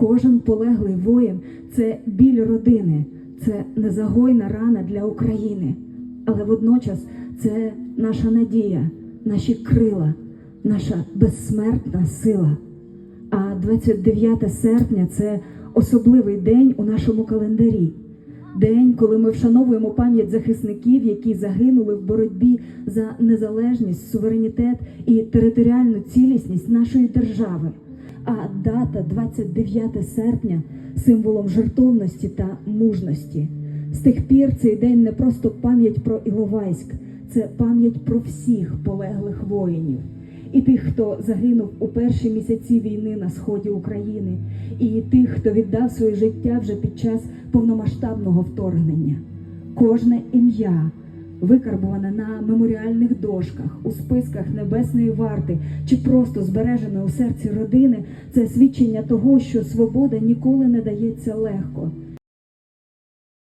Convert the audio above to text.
Кожен полеглий воїн це біль родини, це незагойна рана для України. Але водночас це наша надія, наші крила, наша безсмертна сила. А 29 серпня це особливий день у нашому календарі. День, коли ми вшановуємо пам'ять захисників, які загинули в боротьбі за незалежність, суверенітет і територіальну цілісність нашої держави. А дата 29 серпня символом жертовності та мужності. З тих пір цей день не просто пам'ять про Іловайськ, це пам'ять про всіх полеглих воїнів. І тих, хто загинув у перші місяці війни на сході України, і тих, хто віддав своє життя вже під час повномасштабного вторгнення. Кожне ім'я викарбуване на меморіальних дошках, у списках небесної варти чи просто збережене у серці родини, це свідчення того, що свобода ніколи не дається легко.